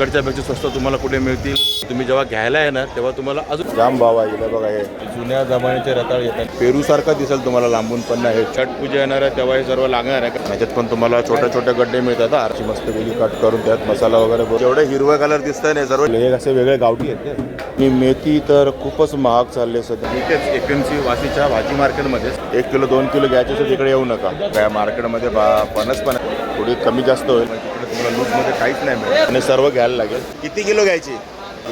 इकडच्या पेक्षा स्वस्त तुम्हाला कुठे मिळतील? तुम्ही जेव्हा घ्यायला येणार तेव्हा तुम्हाला अजून जाम भाव आहे बघा हे. जुन्या जमान्याचे रताळ येतात. पेरूसारखा दिसेल तुम्हाला लांबून पण नाही. छठ पूजा येणार आहे तेव्हा हे सर्व लागणार आहे. त्याच्यात पण तुम्हाला छोट्या छोट्या गड्डे मिळतात आरची मस्त वेगळी कट करून त्यात मसाला वगैरे. जेवढे हिरवं कलर दिसतंय ना सर्व हे असे वेगळे गावठी आहेत. आणि मेथी तर खूपच महाग चालली सध्या. इथेच एफ एम सी वाशीच्या भाजी मार्केटमध्ये एक किलो दोन किलो घ्यायचे असेल तिकडे येऊ नका. काय मार्केटमध्ये बा- पण आहे. थोडी कमी जास्त होईल. तिकडे तुम्हाला लूजमध्ये काहीच नाही मिळेल आणि सर्व घ्यायला लागेल. किती किलो घ्यायची?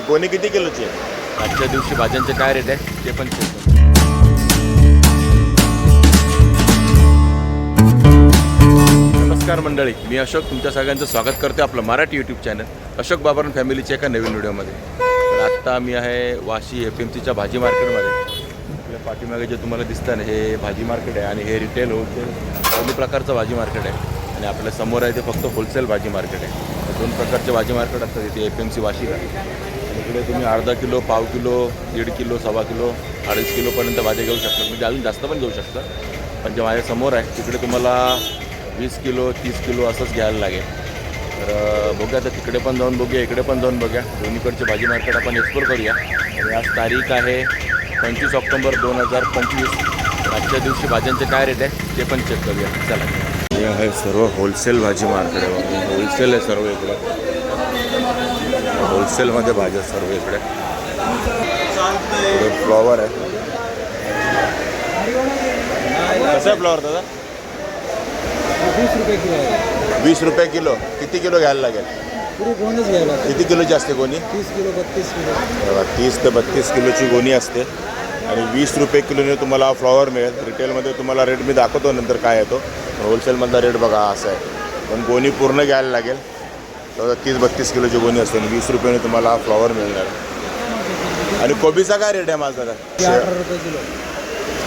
कोणी किती किलोची आहे? आजच्या दिवशी भाज्यांचे काय रेट आहे? ते पण करू. नमस्कार मंडळी मी अशोक तुमच्या सगळ्यांचं स्वागत करते आपलं मराठी यूट्यूब चॅनल अशोक बाबरन फॅमिलीच्या एका नवीन व्हिडिओमध्ये. तर आत्ता मी आहे वाशी एफ एम सीच्या भाजी मार्केटमध्ये. आपल्या पाठीमागे जे तुम्हाला दिसतं ना हे भाजी मार्केट आहे आणि हे रिटेल होलसेल दोन्ही प्रकारचं भाजी मार्केट आहे. आणि आपल्यासमोर आहे ते फक्त होलसेल भाजी मार्केट आहे. दोन प्रकारचे भाजी मार्केट असतात. इथे एफ एम सी वाशीला. इकडे तुम्ही अर्धा किलो पाव किलो दीड किलो सव्वा किलो अडीच किलोपर्यंत भाज्या घेऊ शकता. म्हणजे अजून जास्त पण घेऊ शकता. पण जे माझ्यासमोर आहे तिकडे तुम्हाला वीस किलो तीस किलो असंच घ्यायला लागेल. तर बघूया तर तिकडे पण जाऊन बघूया इकडे पण जाऊन बघूया. दोन्हीकडचे भाजी मार्केट आपण एक्सप्लोर करूया. आणि आज तारीख आहे पंचवीस ऑक्टोबर दोन हजार पंचवीस. आजच्या दिवशी भाज्यांचे काय रेट आहे ते पण चेक करूया. चला. आहे सर्व होलसेल भाजी मार्केट आहे. होलसेल आहे सर्व इकडे. होलसेलमध्ये भाज्या सर्व इकडे. फ्लॉवर आहे. कसं आहे फ्लॉवर दादा वीस रुपये किलो. वीस रुपये किलो किती किलो घ्यायला लागेल. किती किलोची असते गोणी? तीस किलो बत्तीस किलो. तीस ते बत्तीस किलोची गोणी असते. आणि वीस रुपये किलोने तुम्हाला फ्लॉवर मिळेल. रिटेलमध्ये तुम्हाला रेट मी दाखवतो नंतर काय येतो. होलसेलमधला रेट बघा असा आहे. पण गोणी पूर्ण घ्यायला लागेल. तर तीस बत्तीस किलोची गोणी असते आणि वीस रुपयाने तुम्हाला फ्लॉवर मिळणार. आणि कोबीचा काय रेट आहे माझा?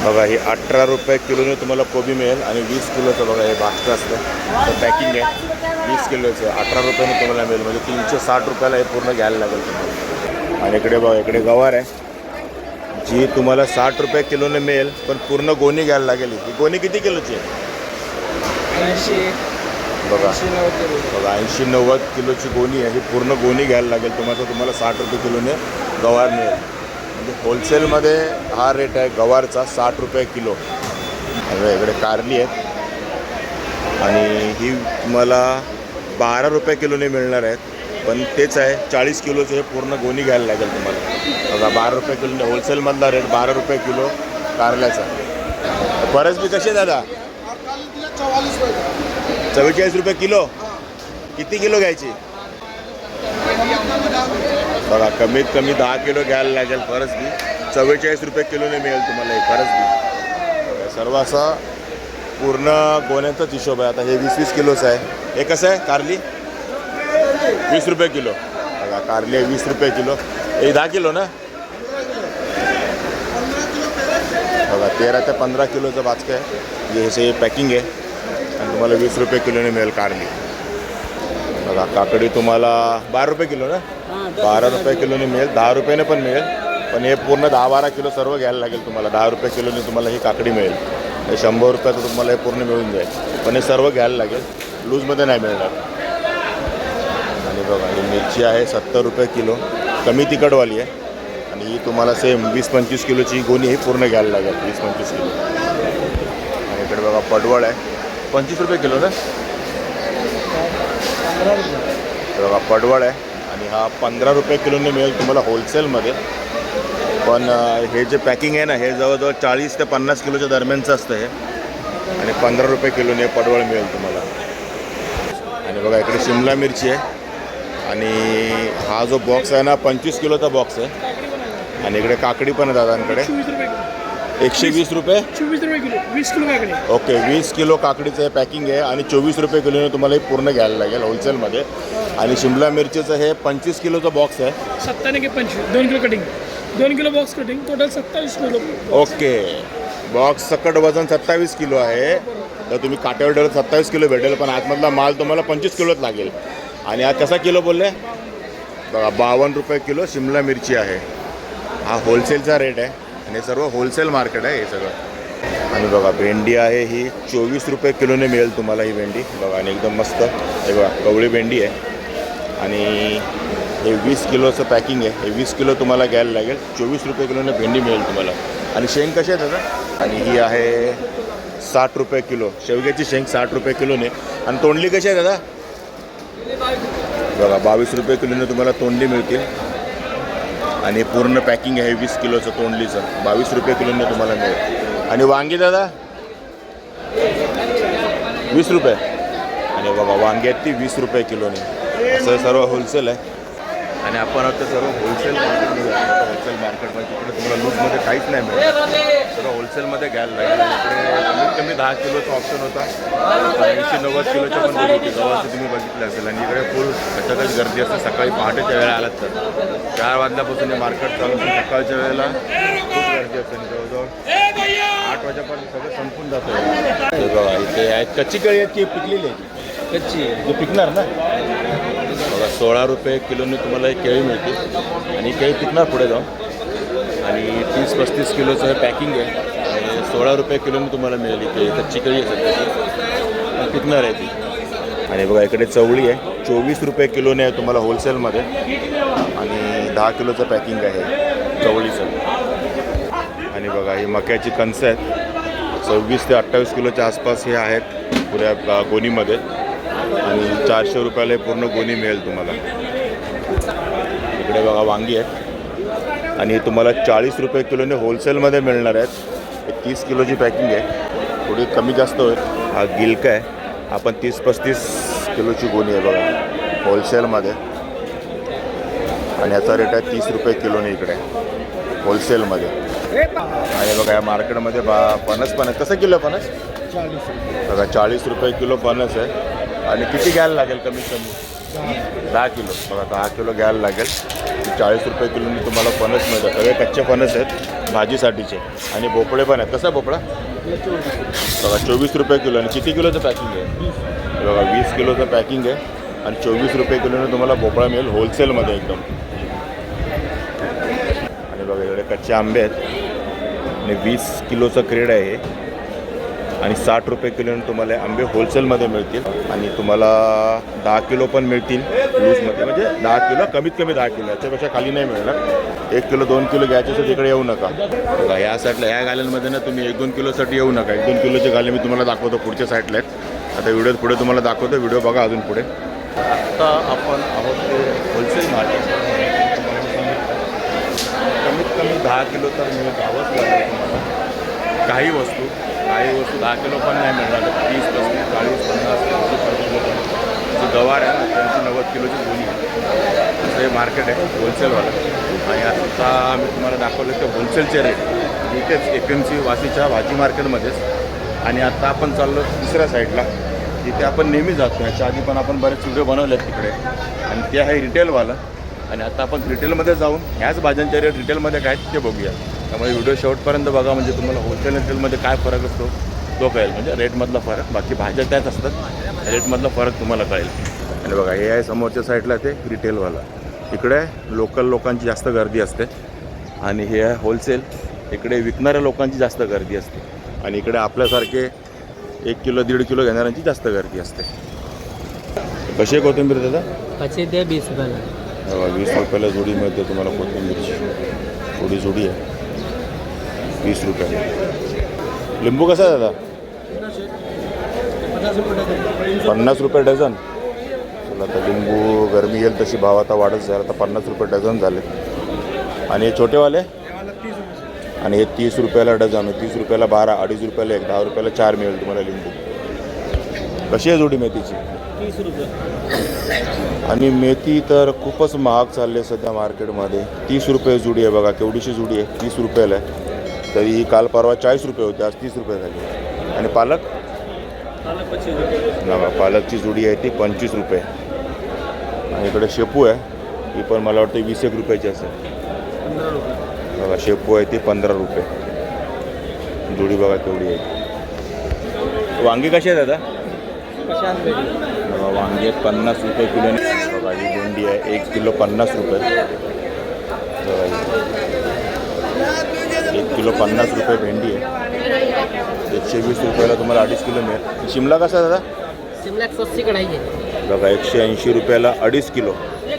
बघा ही अठरा रुपये किलोने तुम्हाला कोबी मिळेल आणि वीस किलोचं बघा हे बास्क असतं. तर पॅकिंग आहे. वीस किलोचं अठरा रुपयाने तुम्हाला मिळेल. म्हणजे तीनशे साठ रुपयाला हे पूर्ण घ्यायला लागेल तुम्हाला. आणि इकडे बघा इकडे गवार आहे. जी तुम्हाला साठ रुपये किलोने मिळेल पण पूर्ण गोणी घ्यायला लागेल. ही गोणी किती किलोची आहे? बघा. ऐंशी नव्वद किलो. बघा ऐंशी नव्वद किलोची गोणी आहे. ही पूर्ण गोणी घ्यायला लागेल. तुम्हाला तुम्हाला साठ रुपये किलोने गवार मिळेल. म्हणजे होलसेलमध्ये हा रेट आहे गवारचा साठ रुपये किलो. इकडे कारली आहेत. आणि ही तुम्हाला बारा रुपये किलोने मिळणार आहेत. पण तेच आहे चाळीस किलोचं हे पूर्ण गोणी घ्यायला लागेल तुम्हाला. बघा बारा रुपये किलोने होलसेलमधला रेट बारा रुपये किलो कारल्याचा. परस बी कसे दादा? चव्वेचाळीस रुपये. किलो? किती किलो घ्यायची? बघा कमीत कमी दहा किलो घ्यायला लागेल फरस बी. चव्वेचाळीस रुपये किलोने मिळेल तुम्हाला हे फरस बी. सर्व असं पूर्ण गोण्यांचाच हिशोब आहे. आता हे वीस वीस किलोचं आहे. हे कसं आहे कारली? वीस रुपये किलो. बघा कारली आहे वीस रुपये किलो. हे दहा किलो ना? बघा तेरा ते पंधरा किलोचं बाचकं आहे. हे पॅकिंग आहे आणि तुम्हाला वीस रुपये किलोने मिळेल कारली बघा काकडी तुम्हाला बारा रुपये किलो ना? बारा रुपये किलोने मिळेल दहा रुपयाने पण मिळेल पण हे पूर्ण दहा बारा किलो सर्व घ्यायला लागेल तुम्हाला. दहा रुपये किलोने तुम्हाला ही काकडी मिळेल. हे शंभर रुपयाचं तुम्हाला हे पूर्ण मिळून जाईल. पण हे सर्व घ्यायला लागेल. लूजमध्ये नाही मिळणार. आणि बघा ही मिरची आहे सत्तर रुपये किलो. कमी तिखटवाली आहे. आणि ही तुम्हाला सेम वीस पंचवीस किलोची गोणी ही पूर्ण घ्यायला लागेल. वीस पंचवीस किलो. आणि इकडे बघा पडवळ आहे. पंचवीस रुपये किलो ना? पंधरा रुपये बघा पडवळ आहे. आणि हा पंधरा रुपये किलोने मिळेल तुम्हाला होलसेलमध्ये पण हे जे पॅकिंग आहे ना हे जवळजवळ चाळीस ते पन्नास किलोच्या दरम्यानचं असतं हे. आणि पंधरा रुपये किलोने पडवळ मिळेल तुम्हाला. आणि बघा इकडे शिमला मिरची आहे. आणि हा जो बॉक्स आहे ना पंचवीस किलोचा बॉक्स आहे. आणि इकडे काकडी पण आहे दादांकडे. एकशे वीस रुपये? चोवीस रुपये किलो वीस किलो काकडे. ओके वीस किलो काकडीचं हे पॅकिंग आहे आणि चोवीस रुपये किलोने तुम्हाला हे पूर्ण घ्यायला लागेल होलसेलमध्ये आणि शिमला मिरचीचं हे पंचवीस किलोचा बॉक्स आहे. सत्ताने के पंचवीस दोन किलो कटिंग दोन किलो बॉक्स कटिंग टोटल सत्तावीस किलो ओके बॉक्स सकट वजन सत्तावीस किलो आहे. तर तुम्ही काट्यावर सत्तावीस किलो भेटेल पण आतमधला माल तुम्हाला पंचवीस किलोच लागेल. आणि हा कसा किलो बोलले? बघा बावन्न रुपये किलो शिमला मिरची आहे. हा होलसेलचा रेट आहे. आणि हे सर्व होलसेल मार्केट आहे हे सगळं. आणि बघा भेंडी आहे ही. चोवीस रुपये किलोने मिळेल तुम्हाला ही भेंडी. बघा आणि एकदम मस्त. हे बघा कवळी भेंडी आहे. आणि हे वीस किलोचं पॅकिंग आहे. हे वीस किलो तुम्हाला घ्यायला लागेल. चोवीस रुपये किलोने भेंडी मिळेल तुम्हाला. आणि शेंग कशी आहे दादा? आणि ही आहे साठ रुपये किलो. शेवग्याची शेंग साठ रुपये किलोने. आणि तोंडली कशी आहे दादा? बघा बावीस रुपये किलोने तुम्हाला तोंडली मिळतील. आणि पूर्ण पॅकिंग आहे वीस किलोचं तोंडलीचं. बावीस रुपये किलोने तुम्हाला मिळेल. आणि वांगी दादा? वीस रुपये. आणि बघा वांगी आहेत ती वीस रुपये किलोने. असं सर्व होलसेल आहे. आणि आपण आता सर्व होलसेल मार्केटमध्ये होलसेल मार्केटमध्ये तिकडे तुम्हाला लूजमध्ये काहीच नाही मिळेल सर्व होलसेलमध्ये घ्यायला लागेल. इकडे कमीत कमी दहा किलोचा ऑप्शन होता. ऐंशी नव्वद किलोच्या पण दूध होती. गव्हाचं तुम्ही बघितलं असेल. आणि इकडे फुल कशाकच गर्दी असते. सकाळी पहाटेच्या वेळेला आलात तर. चार वाजल्यापासून हे मार्केट चालू सकाळच्या वेळेला खूप गर्दी असते. आणि जवळजवळ आठ वाजेपर्यंत सगळं संपून जातं. बघा इथे आहेत कच्ची केळी आहेत की पिकलेली आहेत? कच्ची आहे. जे पिकणार ना? बघा सोळा रुपये किलोने तुम्हाला ही केळी मिळते. आणि केळी पिकणार पुढे जाऊन. आणि तीस पस्तीस किलोचं हे पॅकिंग आहे. आणि सोळा रुपये किलोने तुम्हाला मिळेल इथे केळी चिकळी आहे पिकणार आहे ती? आणि बघा इकडे चवळी आहे. चोवीस रुपये किलोने आहे तुम्हाला होलसेलमध्ये आणि दहा किलोचं पॅकिंग आहे चवळीचं. आणि बघा ही मक्याची कणसं आहेत. सव्वीस ते अठ्ठावीस किलोच्या आसपास हे आहेत पुऱ्या गोणीमध्ये. आणि चारशे रुपयाला पूर्ण गोणी मिळेल तुम्हाला. इकडे बघा वांगी आहेत. आणि तुम्हाला चाळीस रुपये किलोने होलसेलमध्ये मिळणार आहेत. तीस किलोची पॅकिंग आहे. थोडी कमी जास्त होईल. हा गिलका आहे. आपण तीस पस्तीस किलोची गोणी आहे बघा. होलसेलमध्ये आणि याचा रेट आहे तीस रुपये किलोने इकडे. होलसेलमध्ये आणि बघा या मार्केटमध्ये बा फणस पण आहे कसं किलो रुपये. बघा चाळीस रुपये किलो फणस आहे. आणि किती घ्यायला लागेल कमीत कमी? दहा किलो. बघा दहा किलो घ्यायला लागेल. चाळीस रुपये किलोनी तुम्हाला फणस मिळतात सगळे कच्चे फणस आहेत भाजीसाठीचे. आणि भोपळे पण आहेत. कसा भोपळा? बघा चोवीस रुपये किलो. आणि किती किलोचं पॅकिंग आहे? बघा वीस किलोचं पॅकिंग आहे. आणि चोवीस रुपये किलोने तुम्हाला भोपळा मिळेल होलसेलमध्ये एकदम. आणि बघा इकडे कच्चे आंबे आहेत. आणि वीस किलोचं क्रेड आहे हे. आणि साठ रुपये किलोने तुम्हाला आंबे होलसेलमध्ये मिळतील. आणि तुम्हाला दहा किलो पण मिळतील. लूजमध्ये म्हणजे दहा किलो कमीत कमी दहा किलो. याच्यापेक्षा खाली नाही मिळणार. एक किलो दोन किलो घ्यायचे असेल तिकडे येऊ नका. बघा या साईडला ह्या गाल्यांमध्ये ना तुम्ही एक दोन किलोसाठी येऊ नका. एक दोन किलोचे गाले मी तुम्हाला दाखवतो पुढच्या साईडला आहेत. आता व्हिडिओत पुढे तुम्हाला दाखवतो. व्हिडिओ बघा अजून पुढे. आता आपण आहोत ते होलसेल मार्केट कमीत कमी दहा किलो तर मी गावच लागेल तुम्हाला. काही वस्तू. काही वस्तू दहा किलो पण नाही मिळणार तीस पस्तीस चाळीस पन्नास ऐंशी किलो जो गवार आहे ना त्यांची नव्वद किलोची दोन्ही असं हे मार्केट आहे होलसेलवालं आणि आता मी तुम्हाला दाखवलं ते होलसेलचे रेट इथेच एक एम सी वाशीच्या भाजी मार्केटमध्येच आणि आता आपण चाललो दुसऱ्या साईडला तिथे आपण नेहमी जातो ह्याच्या आधी पण आपण बरेच व्हिडिओ बनवले आहेत तिकडे. आणि ते आहे रिटेलवालं आणि आता आपण रिटेलमध्ये जाऊन ह्याच भाज्यांचे रेट रिटेलमध्ये काय ते बघूया. त्यामुळे व्हिडिओ शेवटपर्यंत बघा म्हणजे तुम्हाला होलसेल रिटेलमध्ये काय फरक असतो तो कळेल. म्हणजे रेटमधला फरक बाकी भाज्या त्याच असतात रेटमधला फरक तुम्हाला कळेल. आणि बघा हे आहे समोरच्या साईडला ते रिटेलवाला इकडे लोकल लोकांची जास्त गर्दी असते. आणि हे आहे होलसेल इकडे विकणाऱ्या लोकांची जास्त गर्दी असते. आणि इकडे आपल्यासारखे एक किलो दीड किलो घेणाऱ्यांची जास्त गर्दी असते. कशी आहे कोथिंबीर दादा? पाचशे द्या वीस रुपयाला. वीस रुपयाला जोडी मिळते तुम्हाला कोथिंबीरची. थोडी जोडी आहे. वीस रुपये लिंबू कसा आहे दादा? पन्नास रुपये डझन. चला आता लिंबू गरमी येईल तशी भाव आता वाढत जाईल. आता पन्नास रुपये डझन झाले. आणि हे छोटेवाले? आणि हे तीस रुपयाला डझन. तीस रुपयाला बारा अडीच रुपयाला एक दहा रुपयाला चार मिळेल तुम्हाला लिंबू. कशी आहे जोडी मेथीची? तीस रुपये आणि मेथी तर खूपच महाग चालली आहे सध्या मार्केटमध्ये तीस रुपये जुडी आहे बघा केवढीशी जुडी आहे? तीस रुपयाला आहे. तरी ही काल परवा चाळीस रुपये होते आज तीस रुपये झाली. आणि पालक? ना पालकची जुडी आहे ती पंचवीस रुपये. आणि इकडे शेपू आहे ती पण मला वाटतं वीस एक रुपयाची असेल. बघा शेपू आहे ती पंधरा रुपये. जुडी बघा तेवढी आहे. वांगी कशी आहे दादा? वांगे पन्नास रुपये किलो. बघा ही भेंडी आहे एक किलो पन्नास रुपये. किलो पन्नास रुपये भेंडी आहे. एकशे वीस रुपयाला तुम्हाला अडीच किलो मिळेल. शिमला कसा आहे दादा? शिमला एक सस्ती कढाई आहे. बघा एकशे ऐंशी रुपयाला अडीच किलो.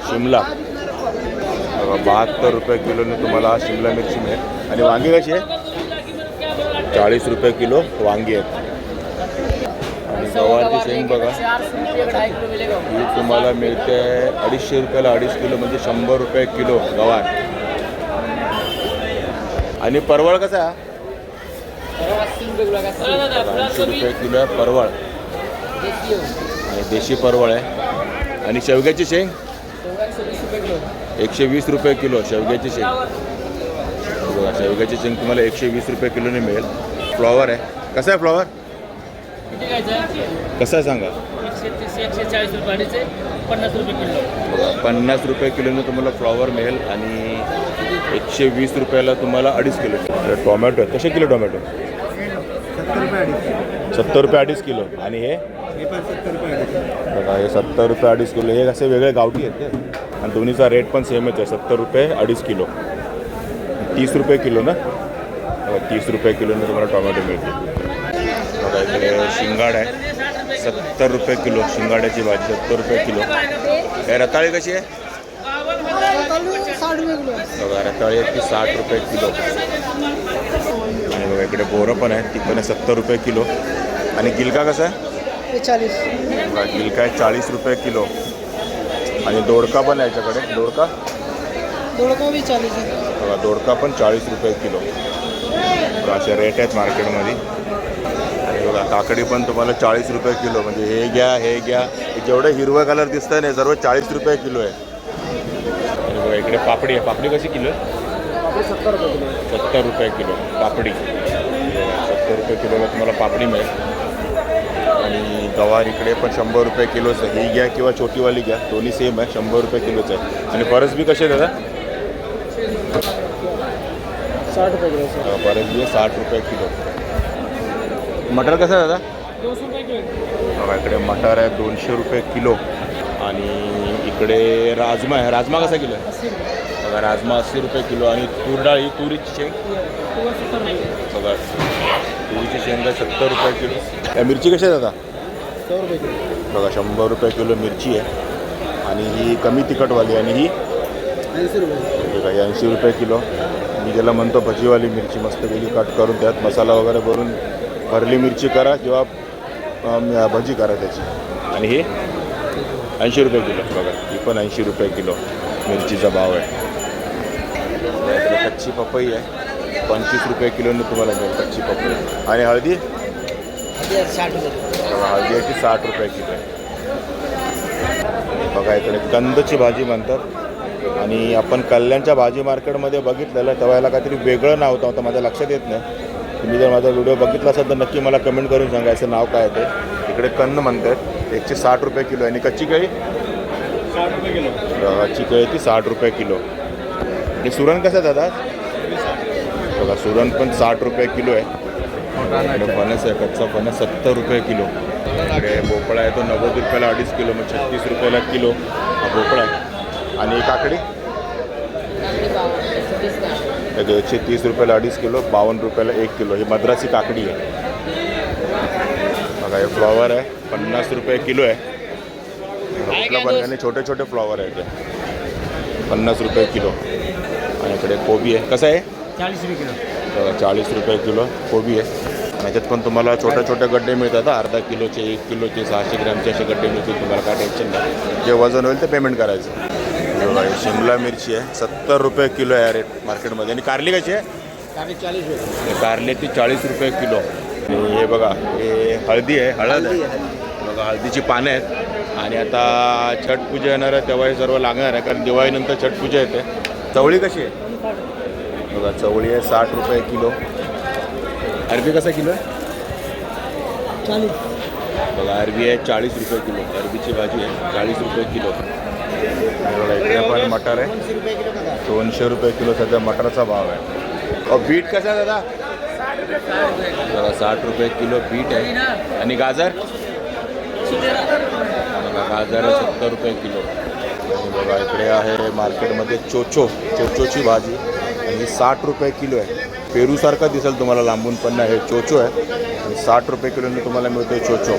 शिमला. बघा बहात्तर रुपये किलोने तुम्हाला शिमला मिरची मिळेल. आणि वांगी कशी आहे? चाळीस रुपये किलो वांगी आहेत आणि गवारची शेंग बघा. ही तुम्हाला मिळते अडीचशे रुपयाला अडीच किलो म्हणजे शंभर रुपये किलो गवार आणि परवळ कसा? आहे ऐंशी रुपये किलो आहे परवळ. आणि देशी परवळ आहे. आणि शेवग्याची शेंग? एकशे वीस रुपये किलो शेवग्याची शेंग. बघा शेवग्याची शेंग तुम्हाला एकशे वीस रुपये किलोने मिळेल. फ्लॉवर आहे. कसं आहे फ्लॉवर कसं आहे सांगा. पन्नास रुपये किलोने तुम्हाला फ्लॉवर मिळेल आणि एकशे वीस रुपयाला तुम्हाला अडीच किलो. टोमॅटो आहे कसे किलो टोमॅटो? सत्तर रुपये अडीच किलो. आणि हे? बघा हे सत्तर रुपये अडीच किलो. हे कसे वेगळे गावठी आहेत ते. आणि दोन्हीचा रेट पण सेमच आहे. सत्तर रुपये अडीच किलो. तीस रुपये किलो ना? तीस रुपये किलोने तुम्हाला टोमॅटो मिळते बघा इकडे शिंगाड आहे. सत्तर रुपये किलो. शिंगाड्याची भाजी सत्तर रुपये किलो. हे रताळी कशी आहे? बघा रताळी आहे ती साठ रुपये किलो. आणि बघा इकडे बोरं पण आहे ती पण आहे सत्तर रुपये किलो. आणि गिलका कसा आहे? चाळीस बघा गिलका आहे चाळीस रुपये किलो. आणि दोडका पण आहे याच्याकडे. दोडका? दोडका बी चाळीस बघा दोडका पण चाळीस रुपये किलो. बघा असे रेट आहेत मार्केटमध्ये. आणि बघा काकडी पण तुम्हाला चाळीस रुपये किलो. म्हणजे हे घ्या हे घ्या. हे जेवढं हिरवं कलर दिसतंय ना हे सर्व चाळीस रुपये किलो आहे. बघा इकडे पापडी आहे. पापडी कशी किलो? आहे सत्तर रुपये किलो सत्तर रुपये किलो. पापडी. सत्तर रुपये किलोला तुम्हाला पापडी मिळेल. आणि गवार इकडे पण शंभर रुपये किलोच आहे. ही घ्या किंवा छोटीवाली घ्या. दोन्ही सेम आहे. शंभर रुपये किलोच आहे. आणि फरस बी कसे आहे दादा? साठ रुपये किलो अ, फरस बी आहे साठ रुपये किलो. मटर कसं आहे दादा? बघा इकडे मटर आहे दोनशे रुपये किलो. आणि इकडे राजमा आहे. राजमा कसा किलो आहे? बघा राजमा अस्सी रुपये किलो आणि तूर डाळ ही तुरीची शेंग. बघा तुरीची शेंग सत्तर रुपये किलो. या मिरची कशी आहे दादा? बघा शंभर रुपये किलो मिरची आहे. आणि ही कमी तिखटवाली आणि ही ऐंशी रुपये बघा ही ऐंशी रुपये किलो. मी ज्याला म्हणतो भजीवाली मिरची मस्तपैकी कट करून त्यात मसाला वगैरे भरून भरली मिरची करा किंवा भजी करा त्याची. आणि ही? ऐंशी रुपये किलो. बघा ही पण ऐंशी रुपये किलो मिरचीचा भाव आहे. इकडे कच्ची पपई आहे. पंचवीस रुपये किलोने तुम्हाला मिळेल कच्ची पपई. आणि हळदी? हळदी आहे ती साठ रुपये किलो आहे. बघा इकडे कंदची भाजी म्हणतात. आणि आपण कल्याणच्या भाजी मार्केटमध्ये बघितलेलं तेव्हा याला काहीतरी वेगळं नाव होतं आता माझ्या लक्षात येत नाही. तुम्ही जर माझा व्हिडिओ बघितला असेल तर नक्की मला कमेंट करून सांगा याचं नाव काय आहे ते. इकडे कन्न म्हणतात. एकशे साठ रुपये किलो आहे. आणि कच्ची केळी? साठ रुपये किलो कच्ची केळी ती साठ रुपये किलो. आणि सुरण कसं आहे दादा? बघा सुरण पण साठ रुपये किलो आहे. फणस आहे कच्चा फणस सत्तर रुपये किलो. इकडे भोपळा आहे तो नव्वद रुपयाला अडीच किलो मग छत्तीस रुपयाला किलो. हा भोपळा आहे. आणि काकडी? एकशे तीस रुपयाला अडीच किलो बावन्न रुपयाला एक किलो. ही मद्रासी काकडी आहे. बघा हे फ्लॉवर आहे. पन्नास रुपये किलो आहे. आणि छोटे छोटे फ्लॉवर आहे ते पन्नास रुपये किलो. आणि इकडे कोबी आहे. कसं आहे? चाळीस रुपये किलो. चाळीस रुपये किलो कोबी आहे. ह्याच्यात पण तुम्हाला छोटे छोटे गड्डे मिळतात. अर्धा किलोचे एक किलोचे सहाशे ग्रॅमचे असे गड्डे मिळतील. तुम्हाला काय टेन्शन नाही. जे वजन होईल ते पेमेंट करायचं. शिमला मिरची आहे. सत्तर रुपये किलो आहे रेट मार्केटमध्ये आणि कारली कशी आहे? काफी चाळीस रुपये कारली ती चाळीस रुपये किलो. आणि हे बघा हे हळदी आहे हळद आहे. बघा हळदीची पानं आहेत. आणि आता छट पूजा येणार आहे तेव्हा हे सर्व लागणार आहे कारण दिवाळीनंतर छट पूजा येते. चवळी कशी आहे? बघा चवळी आहे साठ रुपये किलो. अरबी कसा किलो आहे? चाळीस. बघा अरबी आहे चाळीस रुपये किलो. अरबीची भाजी आहे चाळीस रुपये किलो. बघा इकडे पण मटर आहे. दोनशे रुपये किलो सध्या मटरचा भाव आहे. बीट कसा आहे दादा? बघा साठ रुपये किलो बीट आहे. आणि गाजर? बघा गाजर सत्तर रुपये किलो. आणि बघा इकडे आहे मार्केटमध्ये चोचो. चोचोची भाजी. आणि साठ रुपये किलो आहे. पेरूसारखा दिसेल तुम्हाला लांबून पण हे चोचो आहे. आणि साठ रुपये किलोने तुम्हाला मिळतो चोचो.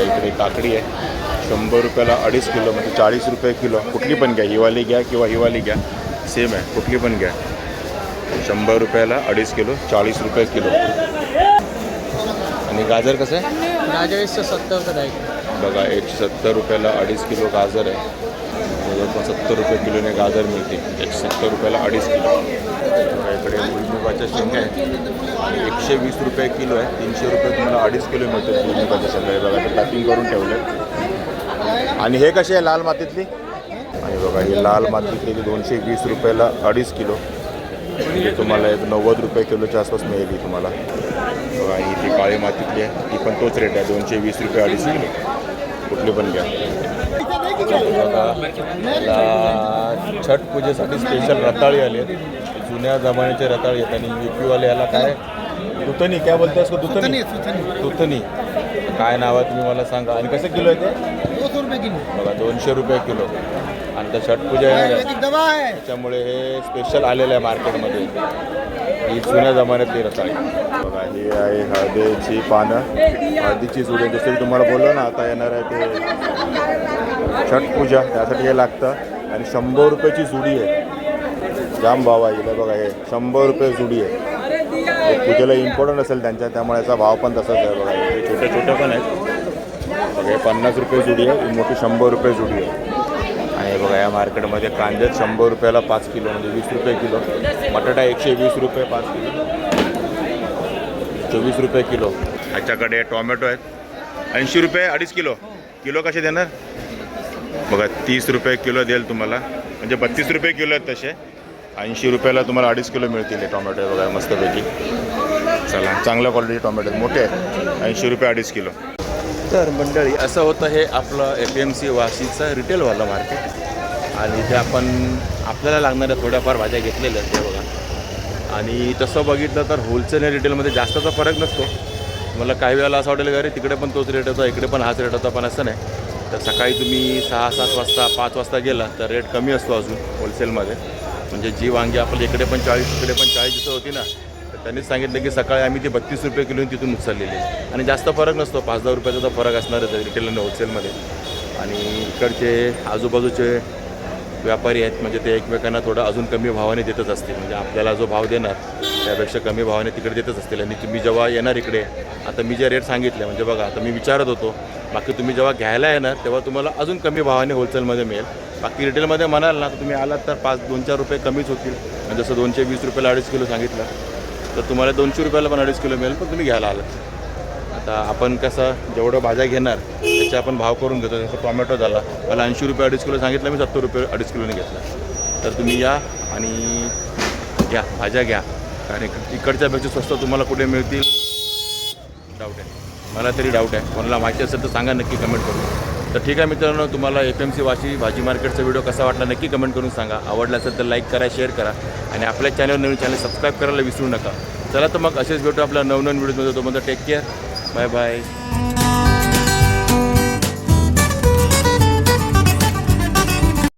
इकडे काकडी आहे. शंभर रुपयाला अडीच किलो म्हणजे चाळीस रुपये किलो. कुठली पण घ्या. हिवाली घ्या किंवा हिवाली घ्या. सेम आहे. कुठली पण घ्या. शंभर रुपयाला अडीच किलो चाळीस रुपये किलो. आणि गाजर कसं? आहे राजा एकशे सत्तर आहे. बघा एकशे सत्तर रुपयाला अडीच किलो गाजर आहे. जवळपास सत्तर रुपये किलोने गाजर मिळते. एकशे सत्तर रुपयाला अडीच किलो. इकडे भुईमुगाच्या शेंगा आहेत. एकशे वीस रुपये किलो आहे. तीनशे रुपये तुम्हाला अडीच किलो मिळतात भुईमुगाच्या शेंगा. हे बघा पॅकिंग करून ठेवले. आणि हे कसे आहे लाल मातीतली? आणि बघा ही लाल मातीतली दोनशे वीस रुपयाला अडीच किलो. तुम्हाला एक नव्वद रुपये किलोच्या आसपास मिळेल ही तुम्हाला. ही ती काळी मातीतली आहे ती पण तोच रेट आहे. दोनशे वीस रुपये अडीच किलो. कुठली पण घ्या. छठ पूजेसाठी स्पेशल रताळी आली जुन्या जमान्याचे रताळी आहेत. आणि युपीवाले याला काय? दुतनी. काय बोलतेस का दुतनी? दुतनी काय नाव आहे तुम्ही मला सांगा. आणि कसं किलो आहे ते? बघा दोनशे रुपये किलो. आणि त्या छठ पूजा येणार आहे. है त्याच्यामुळे हे स्पेशल आलेलं आहे मार्केटमध्ये. ही जुन्या जमान्यातली रताळी बघा ही आहे हळदीची पानं. हळदीची जुडी जसं की तुम्हाला बोललो ना आता येणार आहे ते छठ पूजा. त्यासाठी हे लागतं. आणि शंभर रुपयाची जुडी आहे. जाम भाव आहे. इथं बघा हे शंभर रुपये जुडी आहे. पूजेला इम्पॉर्टंट असेल त्यांच्या त्यामुळे याचा भाव पण तसाच आहे. बघा हे छोटे छोटे पण आहेत. बघा हे पन्नास रुपये जुडी आहे. मोठी शंभर रुपये जुडी आहे. बघा या मार्केटमध्ये कांदे शंभर रुपयाला पाच किलो म्हणजे वीस रुपये किलो. बटाटा एकशे वीस रुपये पाच किलो. चोवीस रुपये किलो. ह्याच्याकडे टोमॅटो आहेत. ऐंशी रुपये अडीच किलो. किलो कसे देणार? बघा तीस रुपये किलो देईल तुम्हाला. म्हणजे बत्तीस रुपये किलो आहेत तसे. ऐंशी रुपयाला तुम्हाला अडीच किलो मिळतील टोमॅटो बघा मस्तपैकी. चला चांगल्या क्वालिटी टोमॅटो आहेत. मोठे आहेत. ऐंशी रुपये अडीच किलो. तर मंडळी असं होतं हे आपलं एफ एम सी वाशीचं रिटेलवालं मार्केट आणि इथे आपण आपल्याला लागणाऱ्या थोड्याफार भाज्या घेतलेल्या आहेत ते बघा. आणि तसं बघितलं तर होलसेल आणि रिटेलमध्ये जास्तचा फरक नसतो. मला काही वेळेला असं वाटेल का रे तिकडे पण तोच रेट होता इकडे पण हाच रेट होता पण असं नाही. तर सकाळी तुम्ही सहा सात वाजता पाच वाजता गेला तर रेट कमी असतो अजून होलसेलमध्ये म्हणजे जी वांगी आपल्या इकडे पण चाळीस तिकडे पण चाळीस दिवस होती ना तर त्यांनीच सांगितलं की सकाळी आम्ही ती बत्तीस रुपये किलो तिथून उचललेली आहे. आणि जास्त फरक नसतो पाच दहा रुपयाचा तर फरक असणारच आहे रिटेल आणि होलसेलमध्ये आणि इकडचे आजूबाजूचे व्यापारी आहेत म्हणजे ते एकमेकांना थोडं अजून कमी भावाने देतच असतील. म्हणजे आपल्याला जो भाव देणार त्यापेक्षा कमी भावाने तिकडे देतच असतील. आणि तुम्ही जेव्हा येणार इकडे आता मी जे रेट सांगितले म्हणजे बघा आता मी विचारत होतो बाकी तुम्ही जेव्हा घ्यायला येणार तेव्हा तुम्हाला अजून कमी भावाने होलसेलमध्ये मिळेल. बाकी रिटेलमध्ये म्हणाल ना तर तुम्ही आलात तर पाच दोन चार रुपये कमीच होतील. म्हणजे जसं दोनशे वीस रुपयाला अडीच किलो सांगितलं तर तुम्हाला दोनशे रुपयाला पण अडीच किलो मिळेल पण तुम्ही घ्यायला आलात. आता आपण कसं जेवढं भाज्या घेणार त्याचे आपण भाव करून घेतो. जसं टोमॅटो झाला मला ऐंशी रुपये अडीच किलो सांगितलं मी सत्तर रुपये अडीच किलोने घेतला. तर तुम्ही या आणि घ्या भाज्या घ्या. कारण इक- इकडच्यापेक्षा स्वस्त तुम्हाला कुठे मिळतील? डाऊट आहे. मला तरी डाऊट आहे. कोणाला माहिती असेल तर सांगा नक्की कमेंट करून. तर ठीक आहे मित्रांनो तुम्हाला एफ एम सी वाशी भाजी मार्केटचा व्हिडिओ कसा वाटला नक्की कमेंट करून सांगा. आवडला असेल तर लाईक करा शेअर करा. आणि आपल्या चॅनल नवीन चॅनल सबस्क्राईब करायला विसरू नका. चला तर मग असेच भेटू आपल्या नवनवीन व्हिडिओमध्ये तोपर्यंत टेक केअर बाय बाय